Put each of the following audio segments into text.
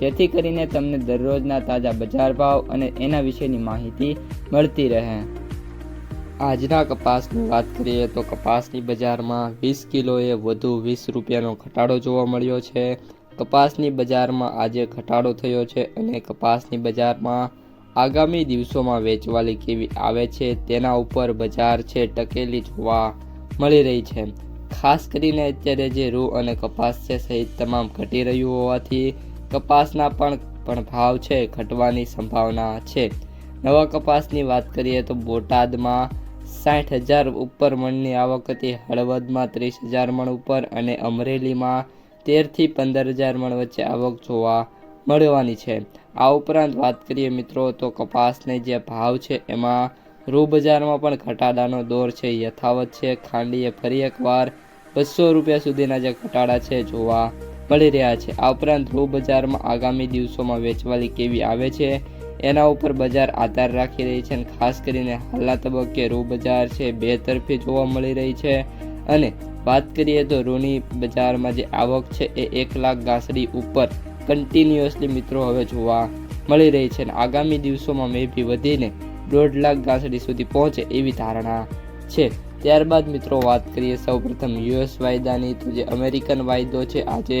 જેથી કરીને તમને દરરોજના તાજા બજાર ભાવ અને એના વિશેની માહિતી મળતી રહે. આજના કપાસની વાત કરીએ તો કપાસની બજારમાં વીસ કિલોએ વધુ વીસ રૂપિયાનો ઘટાડો જોવા મળ્યો છે. કપાસની બજારમાં આજે ઘટાડો થયો છે અને કપાસની બજારમાં આગામી દિવસોમાં વેચવાલી કેવી આવે છે તેના ઉપર બજાર છે ટકેલી જોવા મળી રહી છે. ખાસ કરીને અત્યારે જે રૂ અને કપાસ છે સહિત તમામ ઘટી રહ્યું હોવાથી કપાસના પણ પણ ભાવ છે, ઘટવાની સંભાવના છે. નવા કપાસની વાત કરીએ તો બોટાદમાં સાઠ હજાર ઉપર મણની આવક હતી, હળવદમાં ત્રીસ હજાર મણ ઉપર અને અમરેલીમાં તેરથી પંદર હજાર મણ વચ્ચે આવક જોવા મળવાની છે. આ ઉપરાંત વાત કરીએ મિત્રો તો કપાસને જે ભાવ છે એમાં રૂ બજારમાં પણ ઘટાડાનો દોર છે. યથાવત છે, ખાંડીએ ફરી એકવાર બસો રૂપિયા સુધીના જે ઘટાડા છે જોવા મળી રહ્યા છે. આ ઉપરાંત રૂ બજારમાં આગામી દિવસોમાં વેચવાલી કેવી આવે છે, એના ઉપર બજાર આધાર રાખી રહી છે અને ખાસ કરીને હાલના તબક્કે રૂ બજાર છે બે તરફી જોવા મળી રહી છે. અને વાત કરીએ તો રૂની બજારમાં જે આવક છે એ એક લાખ ગાંસડી ઉપર કન્ટિન્યુઅસલી મિત્રો હવે જોવા મળી રહી છે અને આગામી દિવસોમાં મે બી વધીને દોઢ લાખ ઘાસડી સુધી પહોંચે એવી ધારણા છે. ત્યારબાદ મિત્રો વાત કરીએ સૌપ્રથમ યુએસ વાયદાની તો જે અમેરિકન વાયદો છે, આજે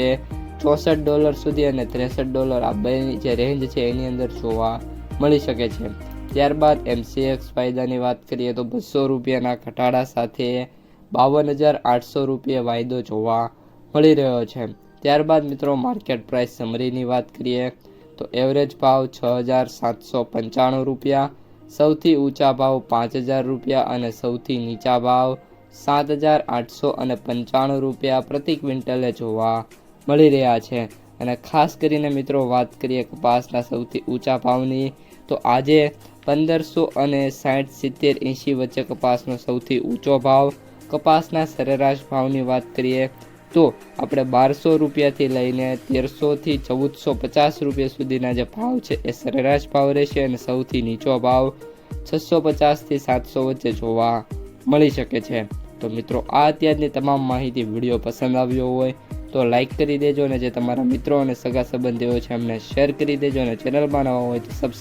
ચોસઠ ડોલર સુધી અને ત્રેસઠ ડોલર આ બેની જે રેન્જ છે એની અંદર જોવા મળી શકે છે. ત્યારબાદ એમસીએક્સ વાયદાની વાત કરીએ તો બસો રૂપિયાના ઘટાડા સાથે બાવન હજાર આઠસો રૂપિયા વાયદો જોવા મળી રહ્યો છે. ત્યારબાદ મિત્રો માર્કેટ પ્રાઇસ સમરીની વાત કરીએ તો એવરેજ ભાવ છ હજાર સાતસો પંચાણું રૂપિયા સૌથી ઊંચા ભાવ પાંચ હજાર રૂપિયા અને સૌથી નીચા ભાવ સાત હજાર આઠસો અને પંચાણું રૂપિયા પ્રતિ ક્વિન્ટલે જોવા મળી રહ્યા છે. અને ખાસ કરીને મિત્રો વાત કરીએ કપાસના સૌથી ઊંચા ભાવની, તો આજે પંદરસો અને સાઠ સિત્તેર એંશી વચ્ચે કપાસનો સૌથી ઊંચો ભાવ, કપાસના સરેરાશ ભાવની વાત કરીએ તો આપણે બારસો રૂપિયાથી લઈને તેરસોથી ચૌદસો પચાસ રૂપિયા સુધીના જે ભાવ છે, એ સરેરાશ ભાવ રહેશે અને સૌથી નીચો ભાવ છસો પચાસથી સાતસો વચ્ચે જોવા મળી શકે છે. તો મિત્રો, આ અત્યારની તમામ માહિતી વીડિયો પસંદ આવ્યો હોય તો લાઈક કરી દેજો અને જે તમારા મિત્રો અને સગા સંબંધીઓ છે એમને શેર કરી દેજો અને ચેનલમાં નવા હોય તો સબસ્ક્રાઈબ